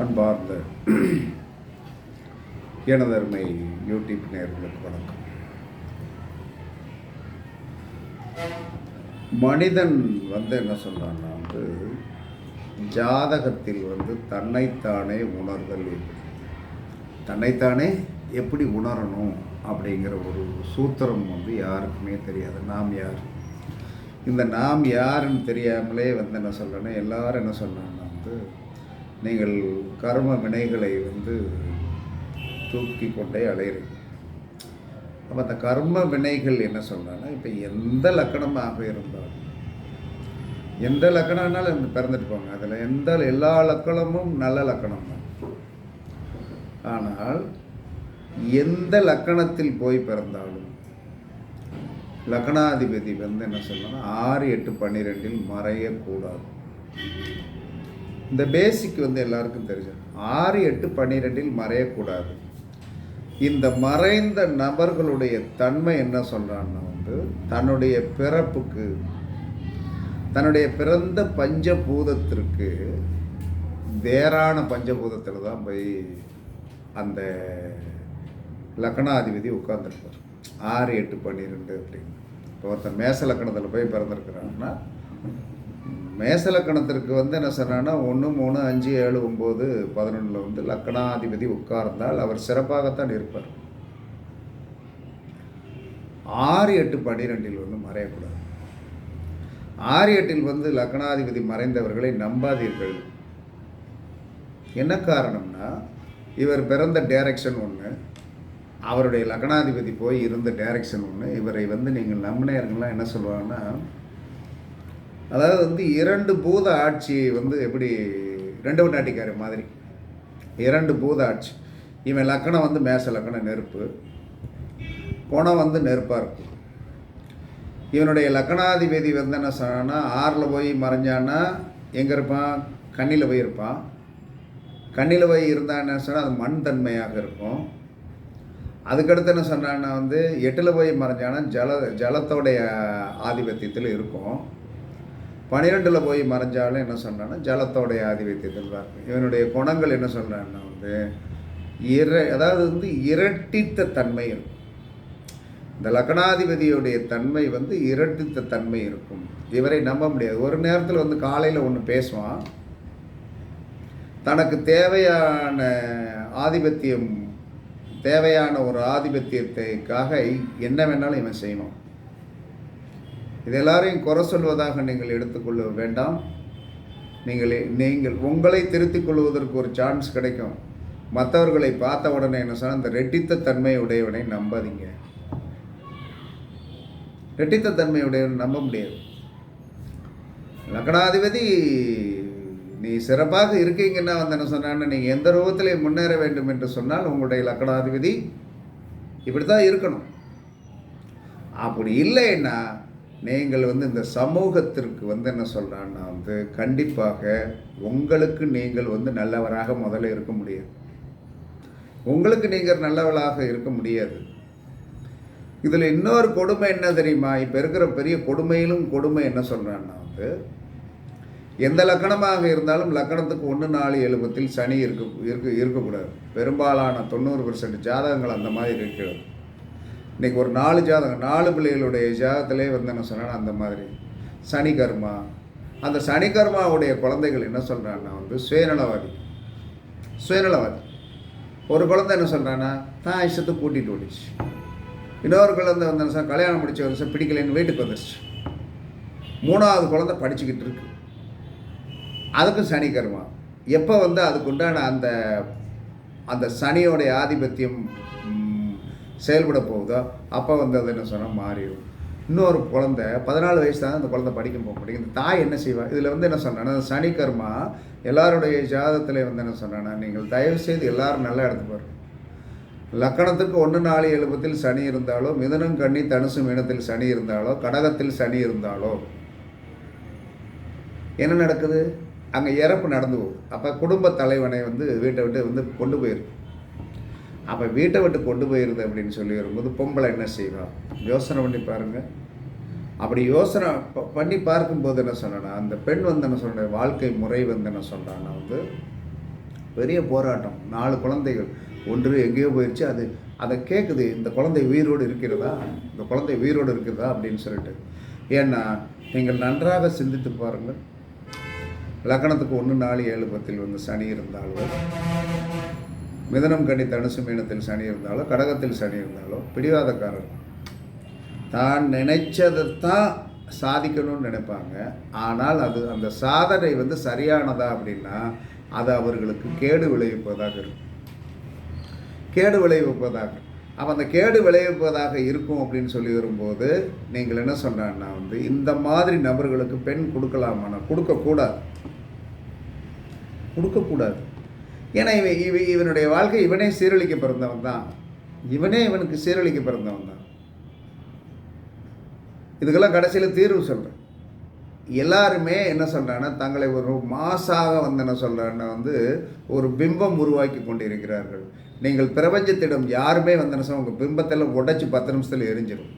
அன்பார்ந்த எனதருமை யூடியூப் நேர்களுக்கு வணக்கம். மனிதன் வந்து என்ன சொல்கிறான்னா வந்து ஜாதகத்தில் வந்து தன்னைத்தானே உணர்தல் தன்னைத்தானே எப்படி உணரணும் அப்படிங்கிற ஒரு சூத்திரம் வந்து யாருக்குமே தெரியாது. நாம் யார்? இந்த நாம் யாருன்னு தெரியாமலே வந்து என்ன சொல்கிறேன்னா எல்லாரும் என்ன சொல்கிறாங்கன்னா வந்து நீங்கள் கர்ம வினைகளை வந்து தூக்கி கொண்டே அலையிறீங்க. அப்போ அந்த கர்ம வினைகள் என்ன சொல்கிறாங்கன்னா இப்போ எந்த லக்கணமாக இருந்தாலும் எந்த லக்கணம்னாலும் பிறந்துட்டு போங்க. அதில் எந்த எல்லா லக்கணமும் நல்ல லக்கணம் தான். ஆனால் எந்த லக்கணத்தில் போய் பிறந்தாலும் லக்னாதிபதி வந்து என்ன சொல்லணும்னா ஆறு எட்டு பன்னிரெண்டில் மறையக்கூடாது. இந்த பேசிக் வந்து எல்லாருக்கும் தெரியும். ஆறு எட்டு பன்னிரெண்டில் மறையக்கூடாது. இந்த மறைந்த நபர்களுடைய தன்மை என்ன சொல்கிறான்னா வந்து தன்னுடைய பிறப்புக்கு தன்னுடைய பிறந்த பஞ்சபூதத்திற்கு வேறான பஞ்சபூதத்தில் தான் போய் அந்த லக்னாதிபதி உட்கார்ந்துருப்பார். ஆறு எட்டு பன்னிரெண்டு அப்படின்னு. இப்போ ஒருத்தன் மேச லக்கணத்தில் போய் பிறந்திருக்கிறான்னா மேசலக்கணத்திற்கு வந்து என்ன சொன்னான்னா ஒன்று மூணு அஞ்சு ஏழு ஒம்பது பதினொன்றில் வந்து லக்கணாதிபதி உட்கார்ந்தால் அவர் சிறப்பாகத்தான் இருப்பார். ஆறு எட்டு பன்னிரெண்டில் வந்து மறையக்கூடாது. ஆறு எட்டில் வந்து லக்னாதிபதி மறைந்தவர்களை நம்பாதீர்கள். என்ன காரணம்னா இவர் பிறந்த டைரக்ஷன் ஒன்று அவருடைய லக்னாதிபதி போய் இருந்த டைரக்ஷன் ஒன்று இவரை வந்து நீங்கள் நம்பினேர்கள்லாம் என்ன சொல்லுவாங்கன்னா அதாவது வந்து இரண்டு பூத ஆட்சி வந்து எப்படி ரெண்டு நாட்டிக்கார மாதிரி. இரண்டு பூத ஆட்சி. இவன் லக்கணம் வந்து மேச லக்கணம் நெருப்பு. குணம் வந்து நெருப்பாக இருக்கும். இவனுடைய லக்கணாதிபதி வந்து என்ன சொன்னான்னா ஆறில் போய் மறைஞ்சான்னா எங்கே இருப்பான்? கண்ணில் போய் இருப்பான். கண்ணில் போய் இருந்தால் என்ன சொன்னால் அது மண் தன்மையாக இருக்கும். அதுக்கடுத்து என்ன சொன்னான்னா வந்து எட்டில் போய் மறைஞ்சானா ஜல ஜலத்தோடைய ஆதிபத்தியத்தில் இருக்கும். பன்னிரெண்டில் போய் மறைஞ்சாலும் என்ன சொல்கிறான்னா ஜலத்தோடைய ஆதிபத்தியத்தில் தான் இவனுடைய குணங்கள் என்ன சொல்கிறான்னா வந்து இர அதாவது வந்து இரட்டித்த தன்மை இருக்கும். இந்த லக்னாதிபதியுடைய தன்மை வந்து இரட்டித்த தன்மை இருக்கும். இவரை நம்ப முடியாது. ஒரு நேரத்தில் வந்து காலையில் ஒன்று பேசுவான். தனக்கு தேவையான ஆதிபத்தியம் தேவையான ஒரு ஆதிபத்தியத்தைக்காக என்ன வேணாலும் இவன் செய்யணும் இது எல்லாரையும் குறை சொல்வதாக நீங்கள் எடுத்துக்கொள்ள வேண்டாம். நீங்கள் நீங்கள் உங்களை திருத்திக் கொள்வதற்கு ஒரு சான்ஸ் கிடைக்கும். மற்றவர்களை பார்த்த உடனே என்ன சொன்னால் இந்த ரெட்டித்த தன்மை உடையவனை நம்பாதீங்க. ரெட்டித்த தன்மை உடையவன் நம்ப முடியாது. லக்னாதிபதி நீ சிறப்பாக இருக்கீங்கன்னா வந்து என்ன சொன்னான்னு நீங்கள் எந்த ரூபத்திலே முன்னேற வேண்டும் என்று சொன்னால் உங்களுடைய லக்கணாதிபதி இப்படி தான் இருக்கணும். அப்படி இல்லைன்னா நீங்கள் வந்து இந்த சமூகத்திற்கு வந்து என்ன சொல்கிறான்னா வந்து கண்டிப்பாக உங்களுக்கு நீங்கள் வந்து நல்லவராக முதல்ல இருக்க முடியாது. உங்களுக்கு நீங்கள் நல்லவளாக இருக்க முடியாது. இதில் இன்னொரு கொடுமை என்ன தெரியுமா? இப்போ இருக்கிற பெரிய கொடுமையிலும் கொடுமை என்ன சொல்கிறான்னா வந்து எந்த லக்கணமாக இருந்தாலும் லக்கணத்துக்கு ஒன்று நாலு எழுபத்தில் சனி இருக்க இருக்க இருக்கக்கூடாது. பெரும்பாலான தொண்ணூறு பெர்சன்ட் ஜாதகங்கள் அந்த மாதிரி இருக்கிறது. இன்றைக்கி ஒரு நாலு ஜாதகம் நாலு பிள்ளைகளுடைய ஜாதகத்திலே வந்து என்ன சொன்னால் அந்த மாதிரி. சனி கர்மா. அந்த சனி கர்மாவுடைய குழந்தைகள் என்ன சொல்கிறான்னா வந்து சுயநலவாதி. சுயநலவாதி. ஒரு குழந்தை என்ன சொல்கிறான்னா தான் இஷ்டத்தை கூட்டிகிட்டு ஓடிச்சு இன்னொரு குழந்தை வந்து என்ன கல்யாணம் முடிச்ச வருஷம் பிடிக்கலைன்னு வீட்டுக்கு வந்துருச்சு. மூணாவது குழந்தை படிச்சுக்கிட்டு இருக்கு. அதுக்கும் சனி கர்மா. எப்போ வந்து அதுக்குண்டான அந்த அந்த சனியோடைய ஆதிபத்தியம் செயல்பட போகுதோ? அப்போ வந்து அது என்ன சொன்னால் மாறிடும் இன்னொரு குழந்தை பதினாலு வயசு தான் அந்த குழந்தை படிக்க போக முடியும். இந்த தாய் என்ன செய்வா? இதில் வந்து என்ன சொன்னா சனி கர்மா எல்லாருடைய ஜாதத்தில் வந்து என்ன சொன்னா நீங்கள் தயவு செய்து எல்லாரும் நல்லா எடுத்து பாருங்கள் லக்கணத்துக்கு ஒன்று நாலு எழுபத்தில் சனி இருந்தாலோ மிதனம் கண்ணி தனுசு மீனத்தில் சனி இருந்தாலோ கடகத்தில் சனி இருந்தாலோ என்ன நடக்குது? அங்கே இறப்பு நடந்து போகுது. அப்போ குடும்ப தலைவனை வந்து வீட்டை விட்டு வந்து கொண்டு போயிருக்கு அப்போ வீட்டை விட்டு கொண்டு போயிருது அப்படின்னு சொல்லி வரும்போது பொம்பளை என்ன செய்வா? யோசனை பண்ணி பாருங்கள் அப்படி யோசனை பண்ணி பார்க்கும்போது என்ன சொன்னேன்னா அந்த பெண் வந்து என்ன சொன்ன வாழ்க்கை முறை வந்து என்ன சொல்கிறான்னா வந்து பெரிய போராட்டம். நாலு குழந்தைகள். ஒன்று எங்கேயோ போயிடுச்சு அது அதை கேட்குது இந்த குழந்தை உயிரோடு இருக்கிறதா? இந்த குழந்தை உயிரோடு இருக்கிறதா? அப்படின்னு சொல்லிட்டு. ஏன்னா நீங்கள் நன்றாக சிந்தித்து பாருங்கள். லக்கணத்துக்கு ஒன்று நாலு ஏழு பத்தில் வந்து சனி இருந்தாலும் மிதனம் கனி தனுசு மீனத்தில் சனி இருந்தாலோ கடகத்தில் சனி இருந்தாலோ பிடிவாதக்காரர். தான் நினைச்சதைத்தான் சாதிக்கணும்னு நினைப்பாங்க. ஆனால் அது அந்த சாதனை வந்து சரியானதா அப்படின்னா அது அவர்களுக்கு கேடு விளைவிப்பதாக இருக்கும். கேடு விளைவிப்பதாக. அப்போ அந்த கேடு விளைவிப்பதாக இருக்கும் அப்படின்னு சொல்லி வரும்போது நீங்கள் என்ன சொன்னான்னா வந்து இந்த மாதிரி நபர்களுக்கு பெண் கொடுக்கலாமானா கொடுக்கக்கூடாது. கொடுக்கக்கூடாது. ஏன்னா இவன் இவ இவனுடைய வாழ்க்கை இவனே சீரழிக்க பிறந்தவன் தான். இவனே இவனுக்கு சீரழிக்க பிறந்தவன் தான். இதுக்கெல்லாம் கடைசியில் தீர்வு சொல்கிறேன் எல்லாருமே என்ன சொல்கிறாங்கன்னா தங்களை ஒரு மாசாக வந்து என்ன சொல்கிறாங்கன்னா வந்து ஒரு பிம்பம் உருவாக்கி கொண்டிருக்கிறார்கள். நீங்கள் பிரபஞ்சத்திடம் யாருமே வந்து என்ன சொல்ல உங்கள் பிம்பத்தெல்லாம் உடைச்சி பத்து நிமிஷத்தில் எரிஞ்சிடும்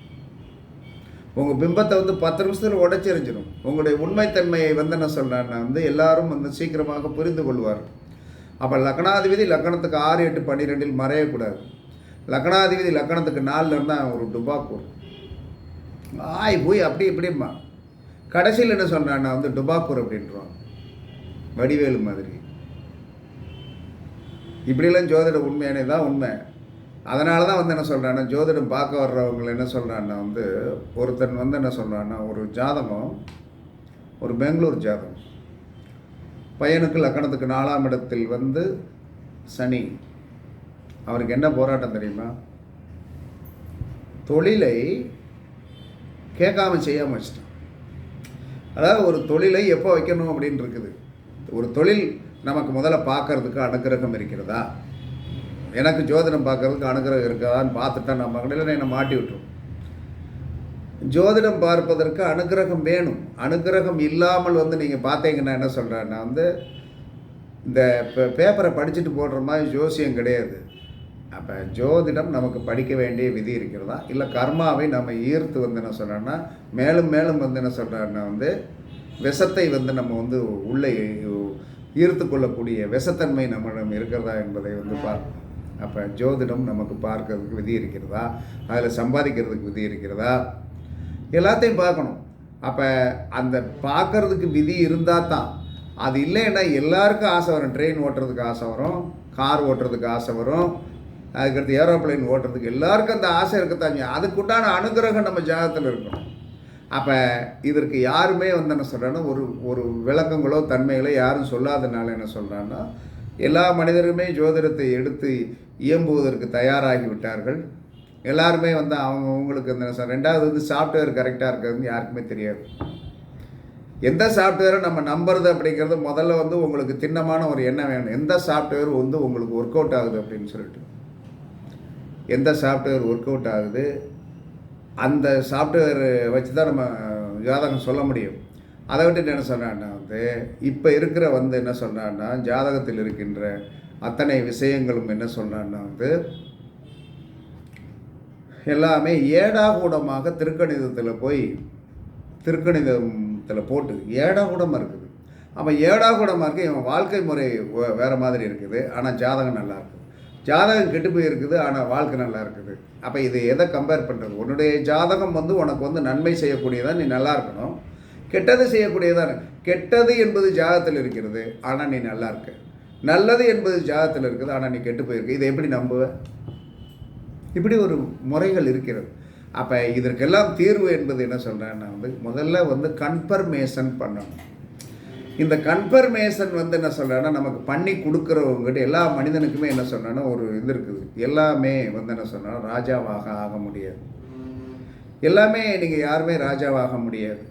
உங்கள் பிம்பத்தை வந்து பத்து நிமிஷத்தில் உடைச்சி எரிஞ்சிடும் உங்களுடைய உண்மைத்தன்மையை வந்து என்ன சொல்கிறான்னா வந்து எல்லாரும் வந்து சீக்கிரமாக புரிந்து கொள்வார்கள். அப்போ லக்னாதிபதி லக்கணத்துக்கு ஆறு எட்டு பன்னிரெண்டில் மறையக்கூடாது லக்னாதிபதி லக்கணத்துக்கு நாலில் இருந்தால் ஒரு டுபாக்கூர். ஆய் போய் அப்படி இப்படிம்மா. கடைசியில் என்ன சொல்கிறான்னா வந்து டுபாக்கூர் அப்படின்றான். வடிவேலு மாதிரி. இப்படிலாம் ஜோதிட உண்மையானே தான் உண்மை. அதனால தான் வந்து என்ன சொல்கிறான்னா ஜோதிடம் பார்க்க வர்றவங்க என்ன சொல்கிறான்னா வந்து ஒருத்தன் வந்து என்ன சொல்கிறான்னா ஒரு ஜாதகம் ஒரு பெங்களூர் ஜாதகம். பையனுக்கு லக்கணத்துக்கு நாலாம் இடத்தில் வந்து சனி. அவருக்கு என்ன போராட்டம் தெரியுமா? தொழிலை கேட்காம செய்யாமல் வச்சிட்டான். அதாவது ஒரு தொழிலை எப்போ வைக்கணும் அப்படின்னு இருக்குது. ஒரு தொழில் நமக்கு முதல்ல பார்க்கறதுக்கு அனுகிரகம் இருக்கிறதா? எனக்கு ஜோதிடம் பார்க்கறதுக்கு அனுகிரகம் இருக்கிறதான்னு பார்த்துட்டா நம்ம கடையில் என்னை மாட்டி விட்டுரும். ஜோதிடம் பார்ப்பதற்கு அனுகிரகம் வேணும். அனுகிரகம் இல்லாமல் வந்து நீங்கள் பார்த்தீங்கன்னா என்ன சொல்கிறேன்னா வந்து இந்த பே- பேப்பரை படிச்சுட்டு போடுற மாதிரி ஜோசியம் கிடையாது. அப்போ ஜோதிடம் நமக்கு படிக்க வேண்டிய விதி இருக்கிறதா? இல்லை கர்மாவை நம்ம ஈர்த்து வந்து என்ன சொல்கிறோன்னா மேலும் மேலும் வந்து என்ன சொல்கிறோன்னா வந்து விஷத்தை வந்து நம்ம வந்து உள்ளே ஈர்த்து கொள்ளக்கூடிய விஷத்தன்மை நம்மிடம் இருக்கிறதா என்பதை வந்து பார்க்கணும். அப்போ ஜோதிடம் நமக்கு பார்க்கறதுக்கு விதி இருக்கிறதா? அதில் சம்பாதிக்கிறதுக்கு விதி இருக்கிறதா? எல்லாத்தையும் பார்க்கணும். அப்போ அந்த பார்க்கறதுக்கு விதி இருந்தால் தான். அது இல்லைன்னா எல்லாருக்கும் ஆசை வரும். ட்ரெயின் ஓட்டுறதுக்கு ஆசை வரும். கார் ஓட்டுறதுக்கு ஆசை வரும். அதுக்கடுத்து ஏரோப்ளேன் ஓட்டுறதுக்கு எல்லாருக்கும் அந்த ஆசை இருக்கத்தாங்க அதுக்குண்டான அனுகிரகம் நம்ம ஜாதகத்தில் இருக்கணும். அப்போ இதற்கு யாருமே வந்து என்ன சொல்கிறேன்னா ஒரு ஒரு விளக்கங்களோ தன்மைகளோ யாரும் சொல்லாதனால என்ன சொல்கிறான்னா எல்லா மனிதருமே ஜோதிடத்தை எடுத்து இயம்புவதற்கு தயாராகி விட்டார்கள். எல்லாருமே வந்து அவங்க அவங்களுக்கு இந்த ரெண்டாவது வந்து சாஃப்ட்வேர் கரெக்டாக இருக்கிறதுன்னு யாருக்குமே தெரியாது. எந்த சாஃப்ட்வேரை நம்ம நம்புறது அப்படிங்கிறது முதல்ல வந்து உங்களுக்கு திண்ணமான ஒரு எண்ணம் வேணும். எந்த சாஃப்ட்வேர் வந்து உங்களுக்கு ஒர்க் அவுட் ஆகுது அப்படின்னு சொல்லிட்டு. எந்த சாஃப்ட்வேர் ஒர்க் அவுட் ஆகுது? அந்த சாஃப்ட்வேர் வச்சு தான் நம்ம ஜாதகம் சொல்ல முடியும். அதை விட்டு என்ன சொன்னான்னா வந்து இப்போ இருக்கிற வந்து என்ன சொன்னான்னா ஜாதகத்தில் இருக்கின்ற அத்தனை விஷயங்களும் என்ன சொன்னான்னா வந்து எல்லாமே ஏடாகூடமாக திருக்கணிதத்தில் போய் திருக்கணிதத்தில் போட்டு ஏடாகூடமாக இருக்குது. அப்போ ஏடாகூடமாக இருக்குது இவன் வாழ்க்கை முறை வே- மாதிரி இருக்குது. ஆனால் ஜாதகம் நல்லா இருக்குது ஜாதகம் கெட்டு போயிருக்குது ஆனால் வாழ்க்கை நல்லா இருக்குது. அப்போ இது எதை கம்பேர் பண்ணுறது உன்னுடைய ஜாதகம் வந்து உனக்கு வந்து நன்மை செய்யக்கூடியதான் நீ நல்லா இருக்கணும். கெட்டது செய்யக்கூடியதான் கெட்டது என்பது ஜாதகத்தில் இருக்கிறது ஆனால் நீ நல்லா இருக்க. நல்லது என்பது ஜாதகத்தில் இருக்குது ஆனால் நீ கெட்டு போயிருக்கு. இதை எப்படி நம்புவ? இப்படி ஒரு முறைகள் இருக்கிறது. அப்போ இதற்கெல்லாம் தீர்வு என்பது என்ன சொல்கிறேன்னா வந்து முதல்ல வந்து கன்ஃபர்மேஷன் பண்ணணும். இந்த கன்ஃபர்மேஷன் வந்து என்ன சொல்கிறேன்னா நமக்கு பண்ணி கொடுக்குறவங்ககிட்ட எல்லா மனிதனுக்குமே என்ன சொல்கிறேன்னா ஒரு இது இருக்குது. எல்லாமே வந்து என்ன சொல்கிறேன்னா ராஜாவாக ஆக முடியாது. எல்லாமே நீங்கள் யாருமே ராஜாவாக முடியாது.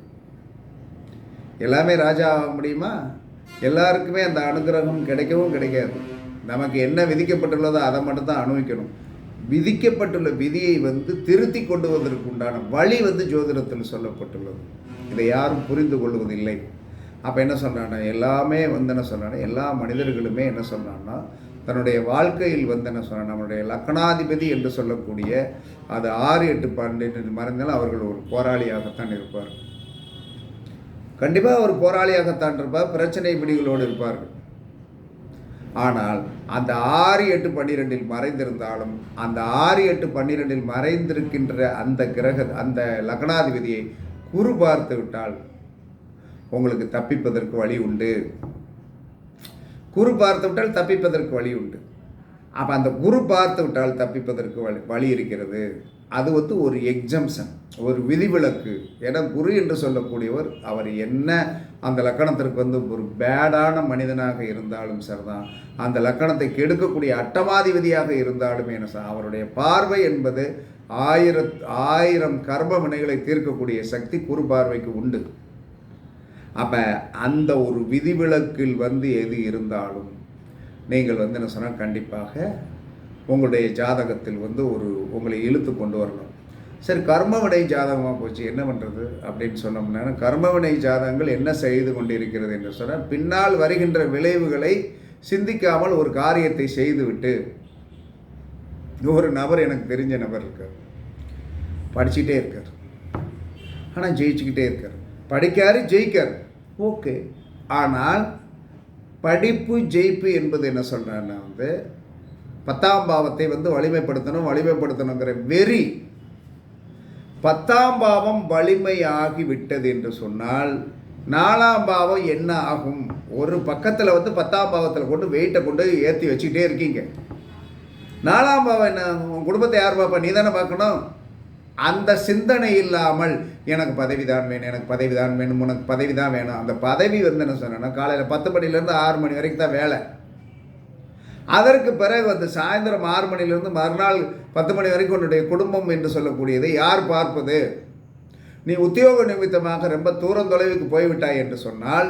எல்லாமே ராஜா ஆக முடியுமா? எல்லாருக்குமே அந்த அனுகிரகம் கிடைக்கவும் கிடைக்காது. நமக்கு என்ன விதிக்கப்பட்டுள்ளதோ அதை மட்டும் தான் அனுபவிக்கணும். விதிக்கப்பட்டுள்ள விதியை வந்து திருத்தி கொண்டு வந்ததற்கு உண்டான வழி வந்து ஜோதிடத்தில் சொல்லப்பட்டுள்ளது. இதை யாரும் புரிந்து கொள்வதில்லை. அப்போ என்ன சொல்கிறான்னா எல்லாமே வந்து என்ன சொல்கிறான்னா எல்லா மனிதர்களுமே என்ன சொல்கிறான்னா தன்னுடைய வாழ்க்கையில் வந்து என்ன சொல்கிறாங்க நம்மளுடைய லக்னாதிபதி என்று சொல்லக்கூடிய அது ஆறு எட்டு பன்னெண்டு மறைந்தாலும் அவர்கள் ஒரு போராளியாகத்தான் இருப்பார் கண்டிப்பாக ஒரு போராளியாகத்தான் இருப்பார் பிரச்சனை பிடிகளோடு இருப்பார்கள். ஆனால் அந்த ஆறு எட்டு பன்னிரெண்டில் மறைந்திருந்தாலும் அந்த ஆறு எட்டு பன்னிரெண்டில் மறைந்திருக்கின்ற அந்த கிரக அந்த லக்னாதிபதியை குரு பார்த்து விட்டால் உங்களுக்கு தப்பிப்பதற்கு வழி உண்டு. குரு பார்த்து விட்டால் தப்பிப்பதற்கு வழி உண்டு. அப்போ அந்த குரு பார்த்து விட்டால் தப்பிப்பதற்கு வழி வழி இருக்கிறது. அது வந்து ஒரு எக்ஸம்ஷன் ஒரு விதிவிலக்கு. ஏன்னா குரு என்று சொல்லக்கூடியவர் அவர் என்ன அந்த லக்கணத்திற்கு வந்து ஒரு பேடான மனிதனாக இருந்தாலும் சரிதான். அந்த லக்கணத்தை கெடுக்கக்கூடிய அட்டமாதிபதியாக இருந்தாலும் என்ன சார் அவருடைய பார்வை என்பது ஆயிரத் ஆயிரம் கர்ம வினைகளை தீர்க்கக்கூடிய சக்தி குறு பார்வைக்கு உண்டு. அப்போ அந்த ஒரு விதிவிலக்கில் வந்து எது இருந்தாலும் நீங்கள் வந்து என்ன சொன்னால் கண்டிப்பாக உங்களுடைய ஜாதகத்தில் வந்து ஒரு உங்களை இழுத்து கொண்டு வரணும். சரி கர்மவினை ஜாதகமாக போச்சு என்ன பண்ணுறது அப்படின்னு சொன்னோம்னா கர்மவினை ஜாதகங்கள் என்ன செய்து கொண்டிருக்கிறது என்று சொன்னால் பின்னால் வருகின்ற விளைவுகளை சிந்திக்காமல் ஒரு காரியத்தை செய்துவிட்டு ஒரு நபர் எனக்கு தெரிஞ்ச நபர் இருக்கார். படிச்சுட்டே இருக்கார். ஆனால் ஜெயிச்சுக்கிட்டே இருக்கார். படிக்காரு ஜெயிக்கார். ஓகே. ஆனால் படிப்பு ஜெயிப்பு என்பது என்ன சொல்கிறேன்னா வந்து பத்தாம் பாவத்தை வந்து வலிமைப்படுத்தணும் வலிமைப்படுத்தணுங்கிற வெறி பத்தாம் பாவம் வலிமையாகிவிட்டது என்று சொன்னால் நாலாம் பாவம் என்ன ஆகும்? ஒரு பக்கத்தில் வந்து பத்தாம் பாவத்தில் கொண்டு வெயிட்டை கொண்டு ஏற்றி வச்சுக்கிட்டே இருக்கீங்க. நாலாம் பாவம் என்ன உன் குடும்பத்தை யார் பார்ப்பா? நீ தானே பார்க்கணும். அந்த சிந்தனை இல்லாமல் எனக்கு பதவி தான் வேணும் எனக்கு பதவி தான் வேணும் உனக்கு பதவி தான் வேணும். அந்த பதவி வந்து என்ன சொன்னேன்னா காலையில் பத்து மணிலேருந்து ஆறு மணி வரைக்கும் தான் வேலை. அதற்கு பிறகு வந்து சாயந்தரம் ஆறு மணிலிருந்து மறுநாள் பத்து மணி வரைக்கும் உன்னுடைய குடும்பம் என்று சொல்லக்கூடியதை யார் பார்ப்பது? நீ உத்தியோக நிமித்தமாக ரொம்ப தூரம் தொலைவுக்கு போய்விட்டாய் என்று சொன்னால்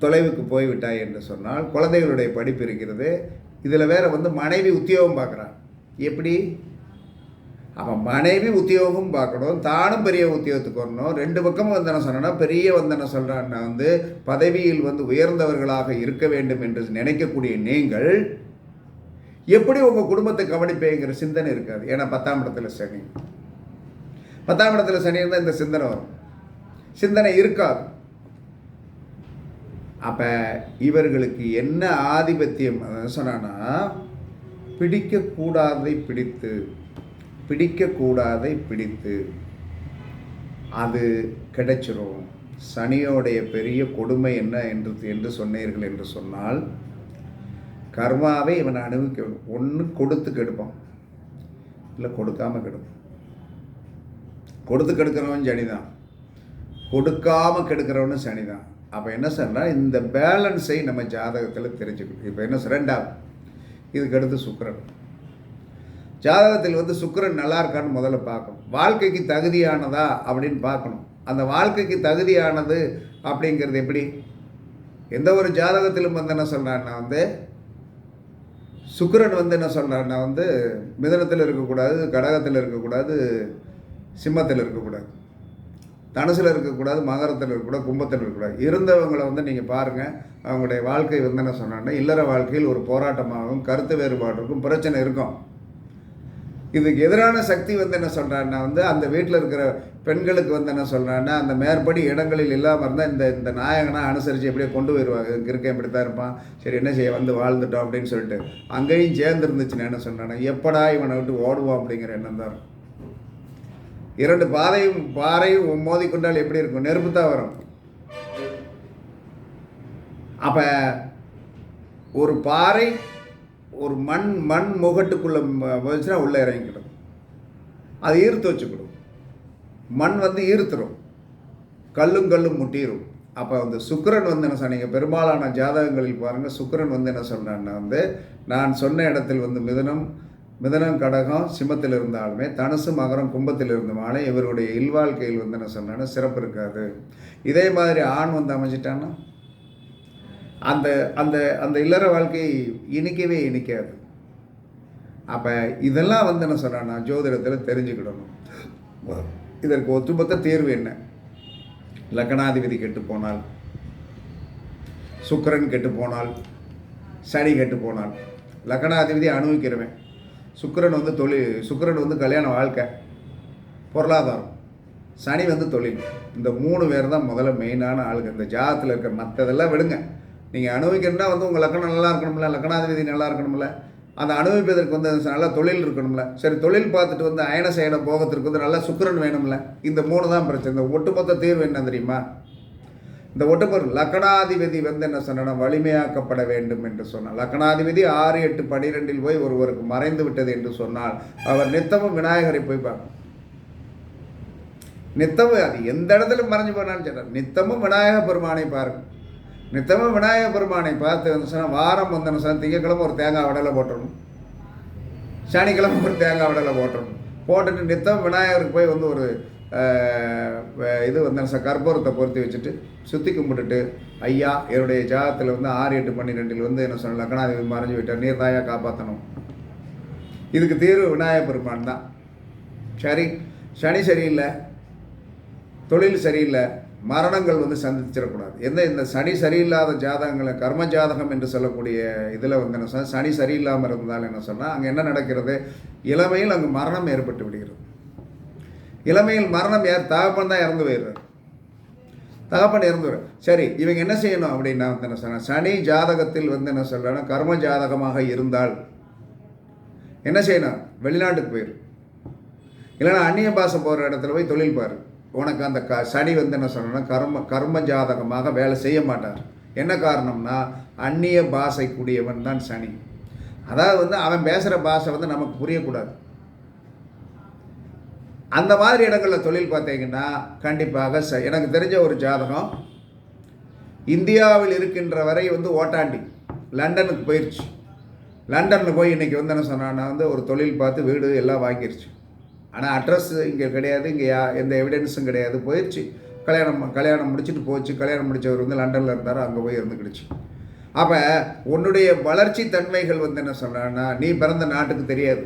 தொலைவுக்கு போய்விட்டாய் என்று சொன்னால் குழந்தைகளுடைய படிப்பு இருக்கிறது. இதில் வேற வந்து மனைவி உத்தியோகம் பார்க்குறான். எப்படி? அவன் மனைவி உத்தியோகம் பார்க்கணும் தானும் பெரிய உத்தியோகத்துக்கு வரணும். ரெண்டு பக்கமும் வந்து என்ன சொன்னா பெரிய வந்து சொல்கிறான்னா வந்து பதவியில் வந்து உயர்ந்தவர்களாக இருக்க வேண்டும் என்று நினைக்கக்கூடிய நீங்கள் எப்படி உங்கள் குடும்பத்தை கவனிப்பேங்கிற சிந்தனை இருக்காது. ஏன்னா பத்தாம் இடத்துல சனி. பத்தாம் இடத்துல சனி இருந்தால் இந்த சிந்தனை வரும். சிந்தனை இருக்காது. அப்போ இவர்களுக்கு என்ன ஆதிபத்தியம்? சொன்னான்னா பிடிக்கக்கூடாதை பிடித்து பிடிக்கக்கூடாதை பிடித்து அது கிடைச்சிரும். சனியோடைய பெரிய கொடுமை என்ன என்று என்று சொன்னீர்கள் என்று சொன்னால் கர்மாவை இவனை அனுபவிக்க ஒன்று கொடுத்து கெடுப்பான். இல்லை கொடுக்காம கெடுப்பான். கொடுத்து கெடுக்கிறவன் சனிதான். கொடுக்காம கெடுக்கிறவனும் சனிதான். அப்போ என்ன சொன்னால் இந்த பேலன்ஸை நம்ம ஜாதகத்தில் தெரிஞ்சுக்கணும். இப்போ என்ன சொல் ரெண்டாவது இதுக்கு அடுத்து ஜாதகத்தில் வந்து சுக்கிரன் நல்லா இருக்கான்னு முதல்ல பார்க்கணும். வாழ்க்கைக்கு தகுதியானதா அப்படின்னு பார்க்கணும். அந்த வாழ்க்கைக்கு தகுதியானது அப்படிங்கிறது எப்படி? எந்த ஒரு ஜாதகத்திலும் வந்து என்ன சொல்கிறான்னா வந்து சுக்கிரன் வந்து என்ன சொல்கிறான்னா வந்து மிதனத்தில் இருக்கக்கூடாது கடகத்தில் இருக்கக்கூடாது சிம்மத்தில் இருக்கக்கூடாது. தனுசில் இருக்கக்கூடாது மகரத்தில் இருக்கக்கூடாது கும்பத்தில் இருக்கக்கூடாது. இருந்தவங்களை வந்து நீங்கள் பாருங்கள் அவங்களுடைய வாழ்க்கை வந்து என்ன சொன்னாங்கன்னா இல்லற வாழ்க்கையில் ஒரு போராட்டமாகவும் கருத்து வேறுபாடு இருக்கும் பிரச்சனை இருக்கும். இதுக்கு எதிரான சக்தி வந்து என்ன சொல்கிறான்னா வந்து அந்த வீட்டில் இருக்கிற பெண்களுக்கு வந்து என்ன சொல்கிறான்னா அந்த மேற்படி இடங்களில் இல்லாமல் இருந்தால் இந்த இந்த நாயகனை அனுசரித்து எப்படியே கொண்டு போயிடுவாங்க இங்கே இருக்கேன் இப்படி தான் இருப்பான். சரி என்ன செய்ய வந்து வாழ்ந்துட்டோம் அப்படின்னு சொல்லிட்டு. அங்கேயும் சேர்ந்து இருந்துச்சுன்னா என்ன சொன்னான்னா எப்படா இவனை விட்டு ஓடுவோம் அப்படிங்கிற எண்ணம் தான் இரண்டு பாதையும் பாறையும் மோதிக்கொண்டால் எப்படி இருக்கும்? நெருப்பு தான் வரும். அப்போ ஒரு பாறை ஒரு மண் மண் முகட்டுக்குள்ளே வந்துச்சுன்னா உள்ளே இறங்கிக்கிடும் அது ஈர்த்து வச்சுக்கிடும். மண் வந்து ஈர்த்துடும் கல்லும் கல்லும் முட்டிடும் அப்போ வந்து சுக்கரன் வந்து என்ன சொன்னீங்க பெரும்பாலான ஜாதகங்களில் பாருங்கள் சுக்கிரன் வந்து என்ன சொல்கிறான்னா வந்து நான் சொன்ன இடத்தில் வந்து மிதனம் மிதனம் கடகம் சிம்மத்தில் இருந்தாலுமே தனுசு மகரம் கும்பத்தில் இருந்தாலும் இவருடைய இல்வாழ்க்கையில் வந்து என்ன சொன்னான்னா சிறப்பு இருக்காது. இதே மாதிரி ஆண் வந்து அமைச்சிட்டான்னா அந்த அந்த அந்த இல்லற வாழ்க்கை இனிக்கவே இனிக்காது. அப்போ இதெல்லாம் வந்து என்ன சொல்கிறேன்னா ஜோதிடத்தில் தெரிஞ்சுக்கிடணும். இதற்கு ஒத்துமொத்த தேர்வு என்ன? லக்னாதிபதி கெட்டு போனால் சுக்கரன் கெட்டு போனால் சனி கெட்டு போனால் லக்னாதிபதி அனுபவிக்கிறவன். சுக்கரன் வந்து தொழில் சுக்கிரன் வந்து கல்யாண வாழ்க்கை பொருளாதாரம். சனி வந்து தொழில். இந்த மூணு பேர் தான் முதல்ல மெயினான ஆளுங்க. இந்த ஜாதத்தில் இருக்கிற மற்றதெல்லாம் விடுங்க. நீங்கள் அனுபவிக்கணும்னா வந்து உங்கள் லக்கணம் நல்லா இருக்கணும்ல லக்கணாதிபதி நல்லா இருக்கணும்ல. அந்த அனுபவிப்பதற்கு வந்து நல்ல தொழில் இருக்கணும்ல. சரி தொழில் பார்த்துட்டு வந்து அயன சயன போகத்திற்கு வந்து நல்ல சுக்கிரன் வேணும்ல. இந்த மூணு தான் பிரச்சனை. இந்த ஒட்டுமொத்த தீர்வு என்ன தெரியுமா? இந்த ஒட்டுமொத்த லக்கணாதிபதி வந்து என்ன சொன்னா வலிமையாக்கப்பட வேண்டும் என்று சொன்னார். லக்கணாதிபதி ஆறு எட்டு பனிரெண்டில் போய் ஒருவருக்கு மறைந்து விட்டது என்று சொன்னால் அவர் நித்தமும் விநாயகரை போய் பார்க்கணும் நித்தமும் அது எந்த இடத்துல மறைஞ்சு போனாலும் சொன்னார் நித்தமும் விநாயக பெருமானை பாருங்க. நித்தமும் விநாயக பெருமானை பார்த்து வந்து வாரம் வந்தன சார் திங்கக்கிழமை ஒரு தேங்காய் வடலை போட்டுடணும். சனிக்கிழமை ஒரு தேங்காய் வடலை போட்டுறணும் போட்டுட்டு நித்தம் விநாயகருக்கு போய் வந்து ஒரு இது வந்து சார் கற்பூரத்தை பொருத்தி வச்சுட்டு சுற்றி கும்பிட்டுட்டு ஐயா என்னுடைய ஜாதத்தில் வந்து ஆறு எட்டு பன்னிரெண்டில் வந்து என்ன சொன்ன லக்னாதிபதி மறைஞ்சு விட்டார் நீர் தாயாக காப்பாற்றணும் இதுக்கு தீர்வு விநாயகர் பெருமான் தான். சரி சனி சரியில்லை தொழில் சரியில்லை மரணங்கள் வந்து சந்திச்சிடக்கூடாது. எந்த இந்த சனி சரியில்லாத ஜாதகங்களை கர்ம ஜாதகம் என்று சொல்லக்கூடிய இதில் வந்து என்ன சொன்னால் சனி சரியில்லாமல் இருந்தால் என்ன சொன்னால் அங்கே என்ன நடக்கிறது? இளமையில் அங்கே மரணம் ஏற்பட்டு விடுகிறது. இளமையில் மரணம் யார் தகப்பன் தான் இறந்து போயிடுறார். தகப்பன் இறந்து சரி இவங்க என்ன செய்யணும் அப்படின்னா வந்து என்ன சொன்னால் சனி ஜாதகத்தில் வந்து என்ன சொல்கிறேன்னா கர்ம ஜாதகமாக இருந்தால் என்ன செய்யணும்? வெளிநாட்டுக்கு போயிடும் இல்லைன்னா அந்நிய பாசம் போகிற இடத்துல போய் தொழில் பாரு. உனக்கு அந்த க சனி வந்து என்ன சொல்லணும்னா கர்ம கர்ம ஜாதகமாக வேலை செய்ய மாட்டார். என்ன காரணம்னா அந்நிய பாஷை கூடியவன் தான் சனி. அதாவது வந்து அவன் பேசுகிற பாஷை வந்து நமக்கு புரியக்கூடாது. அந்த மாதிரி இடங்களில் தொழில் பார்த்தீங்கன்னா கண்டிப்பாக ச எனக்கு தெரிஞ்ச ஒரு ஜாதகம் இந்தியாவில் இருக்கின்ற வரை வந்து ஓட்டாண்டி லண்டனுக்கு போயிடுச்சு லண்டனில் போய் இன்றைக்கி வந்து என்ன சொன்னான்னா வந்து ஒரு தொழில் பார்த்து வீடு எல்லாம் வாங்கிருச்சு. ஆனால் அட்ரஸ் இங்கே கிடையாது இங்கே யா எந்த எவிடன்ஸும் கிடையாது. போயிடுச்சு. கல்யாணம் கல்யாணம் முடிச்சுட்டு போச்சு. கல்யாணம் முடித்தவர் வந்து லண்டனில் இருந்தார் அங்கே போய் இருந்துக்கிடுச்சு அப்போ உன்னுடைய வளர்ச்சி தன்மைகள் வந்து என்ன சொன்னான்னா நீ பிறந்த நாட்டுக்கு தெரியாது.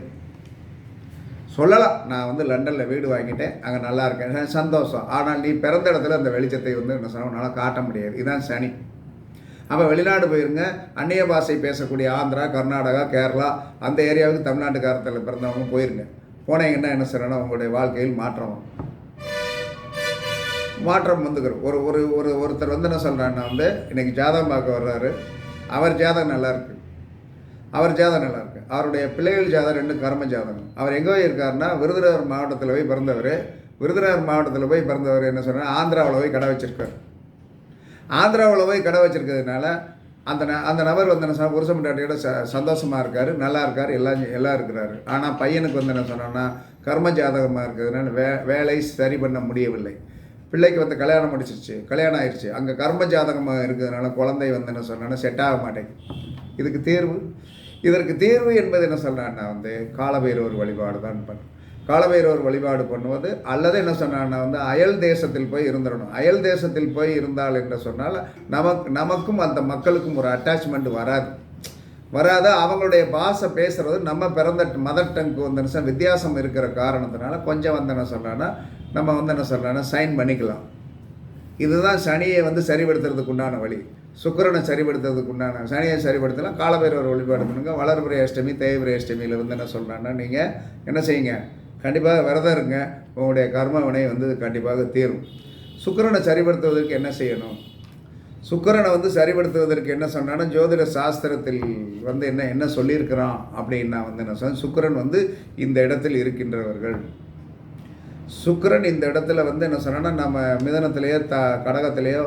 சொல்லலாம். நான் வந்து லண்டனில் வீடு வாங்கிட்டேன். அங்கே நல்லா இருக்கேன். சந்தோஷம். ஆனால் நீ பிறந்த இடத்துல அந்த வெளிச்சத்தை வந்து என்ன சொன்னால் உன்னால் காட்ட முடியாது. இதுதான் சனி. அப்போ வெளிநாடு போயிருங்க. அந்நிய பாஷை பேசக்கூடிய ஆந்திரா கர்நாடகா கேரளா அந்த ஏரியாவுக்கு தமிழ்நாட்டுக்காரத்தில் பிறந்தவங்க போயிருங்க. போனீங்கன்னா என்ன செய்யணும்னா உங்களுடைய வாழ்க்கையில் மாற்றம் மாற்றம் வந்துக்கிறோம். ஒரு ஒரு ஒரு ஒருத்தர் வந்து என்ன சொல்கிறாருன்னா வந்து இன்னைக்கு ஜாதகம் பார்க்க வர்றாரு. அவர் ஜாதகம் நல்லாயிருக்கு அவர் ஜாதகம் நல்லாயிருக்கு அவருடைய பிள்ளைகள் ஜாதகம் ரெண்டு கர்ம ஜாதகம். அவர் எங்கே போய் இருக்காருன்னா விருதுநகர் மாவட்டத்தில் போய் பிறந்தவர். விருதுநகர் மாவட்டத்தில் போய் பிறந்தவர் என்ன சொன்னால் ஆந்திராவில் போய் கடை வச்சிருக்காரு. ஆந்திராவில் போய் கடை வச்சிருக்கிறதுனால அந்த ந அந்த நபர் வந்து என்ன சொன்னால் புருஷன் முன்னாடியோட ச சந்தோஷமாக இருக்கார் நல்லா இருக்கார் எல்லாம் எல்லாம் இருக்கிறாரு. ஆனால் பையனுக்கு வந்து என்ன சொன்னோன்னா கர்ம ஜாதகமாக இருக்கிறதுனால வே வேலை சரி பண்ண முடியவில்லை. பிள்ளைக்கு வந்து கல்யாணம் முடிச்சிருச்சு கல்யாணம் ஆயிடுச்சு அங்கே கர்ம ஜாதகமாக இருக்கிறதுனால குழந்தை வந்து என்ன சொன்னோன்னா செட் ஆக மாட்டேங்குது இதுக்கு தேர்வு. இதற்கு தேர்வு என்பது என்ன சொல்கிறான்னா வந்து காலபைரவர் வழிபாடு தான் பண்ணு காலபைரவர் வழிபாடு பண்ணுவது அல்லது என்ன சொன்னான்னா வந்து அயல் தேசத்தில் போய் இருந்துடணும். அயல் தேசத்தில் போய் இருந்தால் என்று சொன்னால் நமக்கு நமக்கும் அந்த மக்களுக்கும் ஒரு அட்டாச்மெண்ட் வராது. வராது. அவங்களுடைய பாஷை பேசுகிறது நம்ம பிறந்த மதர் டங்க்கு வந்து என்ன வித்தியாசம் இருக்கிற காரணத்தினால கொஞ்சம் வந்து என்ன சொன்னான்னா நம்ம வந்து என்ன சொல்கிறான்னா சைன் பண்ணிக்கலாம். இதுதான் சனியை வந்து சரிபடுத்துறதுக்கு உண்டான வழி. சுக்கிரனை சரிபடுத்துறதுக்கு உண்டான சனியை சரிபடுத்தலாம் காலபைரவர் வழிபாடு பண்ணுங்க. வளர்புரை அஷ்டமி தேய்பிறை அஷ்டமியில் வந்து என்ன சொல்கிறேன்னா நீங்கள் என்ன செய்யுங்க? கண்டிப்பாக விரதம் இருங்க உங்களுடைய கர்ம வினை வந்து கண்டிப்பாக தீரும். சுக்கரனை சரிபடுத்துவதற்கு என்ன செய்யணும்? சுக்கரனை வந்து சரிபடுத்துவதற்கு என்ன சொன்னாலும் ஜோதிட சாஸ்திரத்தில் வந்து என்ன என்ன சொல்லியிருக்கிறான் அப்படின்னா வந்து என்ன சொன்ன சுக்கரன் வந்து இந்த இடத்தில் இருக்கின்றவர்கள். சுக்கரன் இந்த இடத்துல வந்து என்ன சொன்னா நம்ம மிதனத்திலேயோ த கடகத்திலேயோ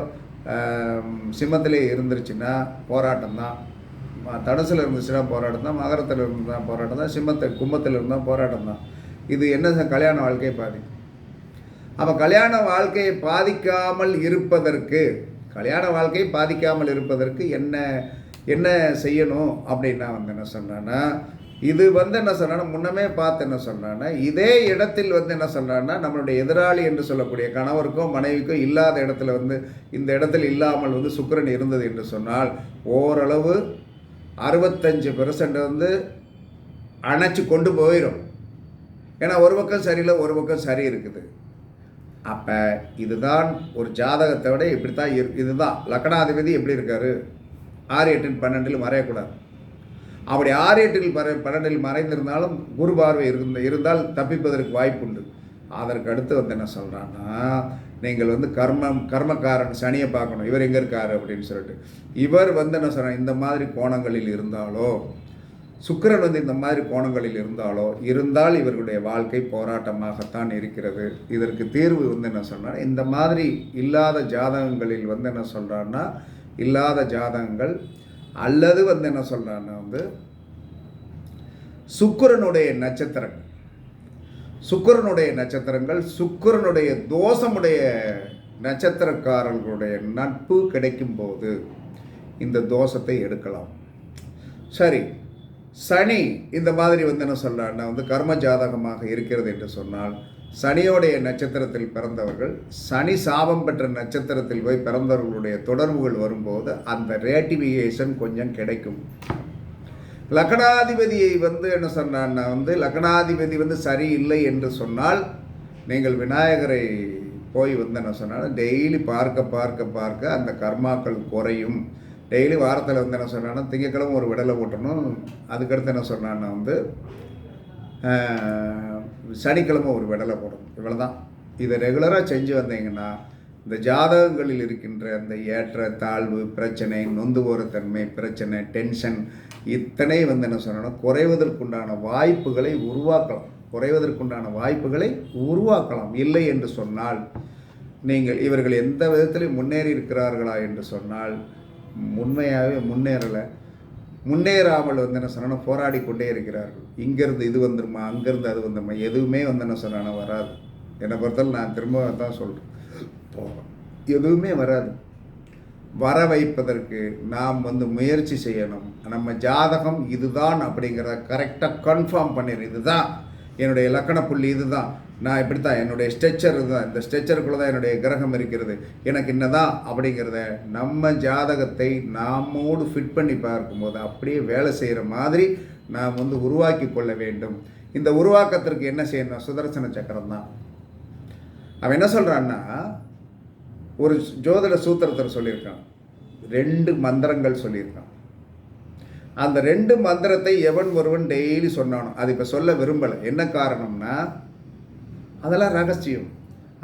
சிம்மத்திலேயே இருந்துருச்சுன்னா போராட்டம் தான் தனுசில் இருந்துச்சுன்னா போராட்டம் தான் மகரத்தில் இருந்தால் போராட்டம் தான் சிம்மத்தை கும்பத்தில் இருந்தால் போராட்டம் தான் இது என்ன கல்யாண வாழ்க்கையை பாதிக்கும் அப்போ கல்யாண வாழ்க்கையை பாதிக்காமல் இருப்பதற்கு கல்யாண வாழ்க்கையை பாதிக்காமல் இருப்பதற்கு என்ன என்ன செய்யணும் அப்படின்னா வந்து என்ன சொன்னான்னா இது வந்து என்ன சொன்னா முன்னமே பார்த்து என்ன சொன்னான்னா இதே இடத்தில் வந்து என்ன சொன்னான்னா நம்மளுடைய எதிராளி என்று சொல்லக்கூடிய கணவருக்கும் மனைவிக்கும் இல்லாத இடத்துல வந்து இந்த இடத்தில் இல்லாமல் வந்து சுக்கரன் இருந்தது என்று சொன்னால் ஓரளவு அறுபத்தஞ்சு பெர்சன்ட் வந்து அணைச்சு கொண்டு போயிடும் ஏன்னா ஒரு பக்கம் சரியில்லை ஒரு பக்கம் சரி இருக்குது. அப்போ இதுதான் ஒரு ஜாதகத்தை விட இப்படி தான் இரு இதுதான். லக்கணாதிபதி எப்படி இருக்காரு? ஆறு எட்டில் பன்னெண்டில் மறையக்கூடாது. அப்படி ஆறு எட்டில் மறை பன்னெண்டில் மறைந்திருந்தாலும் குரு பார்வை இருந்த இருந்தால் தப்பிப்பதற்கு வாய்ப்பு உண்டு. அதற்கு அடுத்து வந்து என்ன சொல்கிறான்னா நீங்கள் வந்து கர்மம் கர்மக்காரன் சனியை பார்க்கணும். இவர் எங்கே இருக்காரு? அப்படின்னு சொல்லிட்டு. இவர் வந்து என்ன சொல்கிறார் இந்த மாதிரி கோணங்களில் இருந்தாலோ சுக்கிரன் வந்து இந்த மாதிரி கோணங்களில் இருந்தாலோ இருந்தால் இவர்களுடைய வாழ்க்கை போராட்டமாகத்தான் இருக்கிறது. இதற்கு தீர்வு வந்து என்ன சொன்னால் இந்த மாதிரி இல்லாத ஜாதகங்களில் வந்து என்ன சொல்கிறான்னா இல்லாத ஜாதகங்கள் அல்லது வந்து என்ன சொல்கிறான்னா வந்து சுக்கரனுடைய நட்சத்திரங்கள். சுக்கிரனுடைய நட்சத்திரங்கள் சுக்கரனுடைய தோஷமுடைய நட்சத்திரக்காரர்களுடைய நட்பு கிடைக்கும்போது இந்த தோஷத்தை எடுக்கலாம். சரி சனி இந்த மாதிரி வந்து என்ன சொல்கிறான்னா வந்து கர்ம ஜாதகமாக இருக்கிறது என்று சொன்னால் சனியோடைய நட்சத்திரத்தில் பிறந்தவர்கள் சனி சாபம் பெற்ற நட்சத்திரத்தில் போய் பிறந்தவர்களுடைய தொடர்புகள் வரும்போது அந்த ரேட்டிவிகேஷன் கொஞ்சம் கிடைக்கும். லக்னாதிபதியை வந்து என்ன சொன்னான்னா வந்து லக்னாதிபதி வந்து சரியில்லை என்று சொன்னால் நீங்கள் விநாயகரை போய் வந்து என்ன சொன்னால் டெய்லி பார்க்க பார்க்க பார்க்க அந்த கர்மாக்கள் குறையும். டெய்லி வாரத்தில் வந்து என்ன சொன்னான்னா திங்கக்கிழமை ஒரு விடலை போட்டணும் அதுக்கடுத்து என்ன சொன்னான்னா வந்து சனிக்கிழமை ஒரு விடலை போடணும். இவ்வளோ தான் இதை ரெகுலராக செஞ்சு வந்தீங்கன்னா இந்த ஜாதகங்களில் இருக்கின்ற அந்த ஏற்ற தாழ்வு பிரச்சனை நொந்து தன்மை பிரச்சனை டென்ஷன் இத்தனை வந்து என்ன சொன்னோன்னா குறைவதற்குண்டான வாய்ப்புகளை உருவாக்கலாம். குறைவதற்குண்டான வாய்ப்புகளை உருவாக்கலாம். இல்லை என்று சொன்னால் நீங்கள் இவர்கள் எந்த விதத்திலும் முன்னேறி இருக்கிறார்களா என்று சொன்னால் உண்மையாகவே முன்னேறலை. முன்னேறாமல் வந்து என்ன சொன்னா போராடி கொண்டே இருக்கிறார்கள். இங்கேருந்து இது வந்துருமா அங்கேருந்து அது வந்துருமா எதுவுமே வந்து என்ன சொன்னா வராது. என்னை பொறுத்தவரை நான் திரும்ப தான் சொல்கிறேன் எதுவுமே வராது. வர வைப்பதற்கு நாம் வந்து முயற்சி செய்யணும். நம்ம ஜாதகம் இதுதான் அப்படிங்கிறத கரெக்டாக கன்ஃபார்ம் பண்ணிடு இதுதான். என்னுடைய இலக்கண புள்ளி இதுதான். நான் இப்படி தான் என்னுடைய ஸ்ட்ரெச்சர் தான் இந்த ஸ்ட்ரெச்சருக்குள்ளே தான் என்னுடைய கிரகம் இருக்கிறது. எனக்கு என்னதான் அப்படிங்கிறத நம்ம ஜாதகத்தை நாமோடு ஃபிட் பண்ணி பார்க்கும்போது அப்படியே வேலை செய்கிற மாதிரி நாம் வந்து உருவாக்கி கொள்ள வேண்டும். இந்த உருவாக்கத்திற்கு என்ன செய்யணும்? சுதர்சன சக்கரம் தான் அவன் என்ன சொல்கிறான்னா ஒரு ஜோதிட சூத்திரத்தில் சொல்லியிருக்கான். ரெண்டு மந்திரங்கள் சொல்லியிருக்கான். அந்த ரெண்டு மந்திரத்தை எவன் ஒருவன் டெய்லி சொன்னானோ அது இப்போ சொல்ல விரும்பலை. என்ன காரணம்னா அதெல்லாம் ரகசியம்.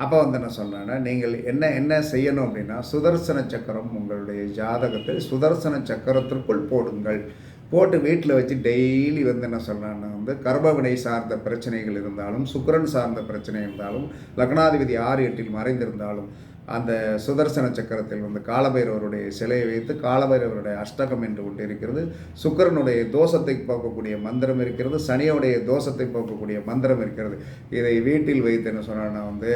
அப்போ வந்து என்ன சொன்னேன்னா நீங்கள் என்ன என்ன செய்யணும் அப்படின்னா சுதர்சன சக்கரம் உங்களுடைய ஜாதகத்தை சுதர்சன சக்கரத்திற்குள் போடுங்கள். போட்டு வீட்டில் வச்சு டெய்லி வந்து என்ன சொல்கிறேன்னா வந்து கர்ப்பவினை சார்ந்த பிரச்சனைகள் இருந்தாலும் சுக்கரன் சார்ந்த பிரச்சனை இருந்தாலும் லக்னாதிபதி ஆறு எட்டில் மறைந்திருந்தாலும் அந்த சுதர்சன சக்கரத்தில் வந்து காலபைரவருடைய சிலையை வைத்து காலபைரவருடைய அஷ்டகம் என்று ஒன்று இருக்கிறது சுக்கிரனுடைய தோஷத்தை போக்கக்கூடிய மந்திரம் இருக்கிறது. சனியோடைய தோஷத்தை போக்கக்கூடிய மந்திரம் இருக்கிறது. இதை வீட்டில் வைத்து என்ன சொன்னா வந்து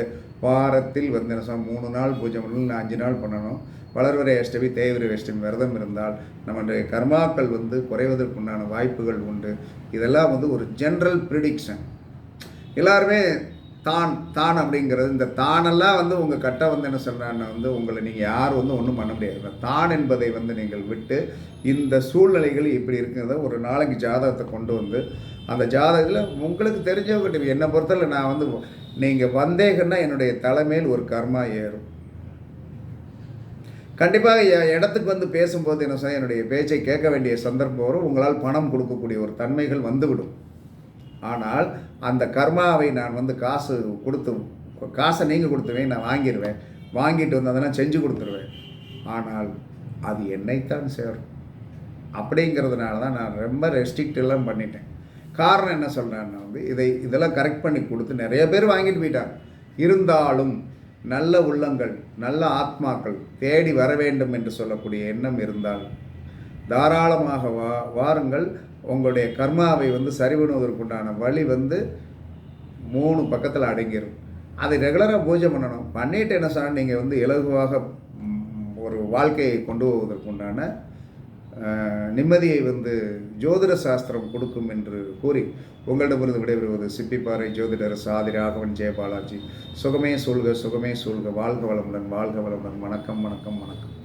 வாரத்தில் வந்து என்ன சொன்ன மூணு நாள் பூஜை பண்ணணும் அஞ்சு நாள் பண்ணணும். வளர்வரை அஷ்டமி தேய்வரை அஷ்டமி விரதம் இருந்தால் நம்முடைய கர்மாக்கள் வந்து குறைவதற்குண்டான வாய்ப்புகள் உண்டு. இதெல்லாம் வந்து ஒரு ஜென்ரல் ப்ரிடிக்ஷன் எல்லாருமே தான் தான் அப்படிங்கிறது இந்த தானெல்லாம் வந்து உங்கள் கட்ட வந்து என்ன சொல்கிறான்னு வந்து உங்களை நீங்கள் யாரும் வந்து ஒன்றும் பண்ண முடியாது. தான் என்பதை வந்து நீங்கள் விட்டு இந்த சூழ்நிலைகள் இப்படி இருக்கிறத ஒரு நாளைக்கு ஜாதகத்தை கொண்டு வந்து அந்த ஜாதகத்தில் உங்களுக்கு தெரிஞ்சவங்ககிட்ட என்னை பொறுத்தவரை நான் வந்து நீங்கள் வந்தேங்கன்னா என்னுடைய தலைமையில் ஒரு கர்மா ஏறும். கண்டிப்பாக இடத்துக்கு வந்து பேசும்போது என்ன சொன்னால் என்னுடைய பேச்சை கேட்க வேண்டிய சந்தர்ப்பம் வரும். உங்களால் பணம் கொடுக்கக்கூடிய ஒரு தன்மைகள் வந்துவிடும். ஆனால் அந்த கர்மாவை நான் வந்து காசு கொடுத்து காசை நீங்கள் கொடுத்துவேன் நான் வாங்கிடுவேன் வாங்கிட்டு வந்து அதெல்லாம் செஞ்சு கொடுத்துருவேன். ஆனால் அது என்னைத்தான் சேரும். அப்படிங்கிறதுனால தான் நான் ரொம்ப ரெஸ்ட்ரிக்ட் எல்லாம் பண்ணிட்டேன். காரணம் என்ன சொல்கிறேன்னா வந்து இதை இதெல்லாம் கரெக்ட் பண்ணி கொடுத்து நிறைய பேர் வாங்கிட்டு போயிட்டாங்க. இருந்தாலும் நல்ல உள்ளங்கள் நல்ல ஆத்மாக்கள் தேடி வர வேண்டும் என்று சொல்லக்கூடிய எண்ணம் இருந்தால் தாராளமாக வா வாருங்கள். உங்களுடைய கர்மாவை வந்து சரி பண்ணுவதற்குண்டான வழி வந்து மூணு பக்கத்தில் அடங்கிடும் அதை ரெகுலராக பூஜை பண்ணணும். பண்ணிட்டு என்ன சொன்னால் நீங்கள் வந்து இலகுவாக ஒரு வாழ்க்கையை கொண்டு போவதற்குண்டான நிம்மதியை வந்து ஜோதிட சாஸ்திரம் கொடுக்கும் என்று கூறி உங்களிடமிருந்து விடைபெறுவது சிப்பிப்பாறை ஜோதிடர் சாதி ராகவன் ஜெயபாலாஜி. சுகமே சூழ்க சுகமே சூழ்க. வாழ்க வளமுடன் வாழ்க வளமுடன். வணக்கம் வணக்கம் வணக்கம்.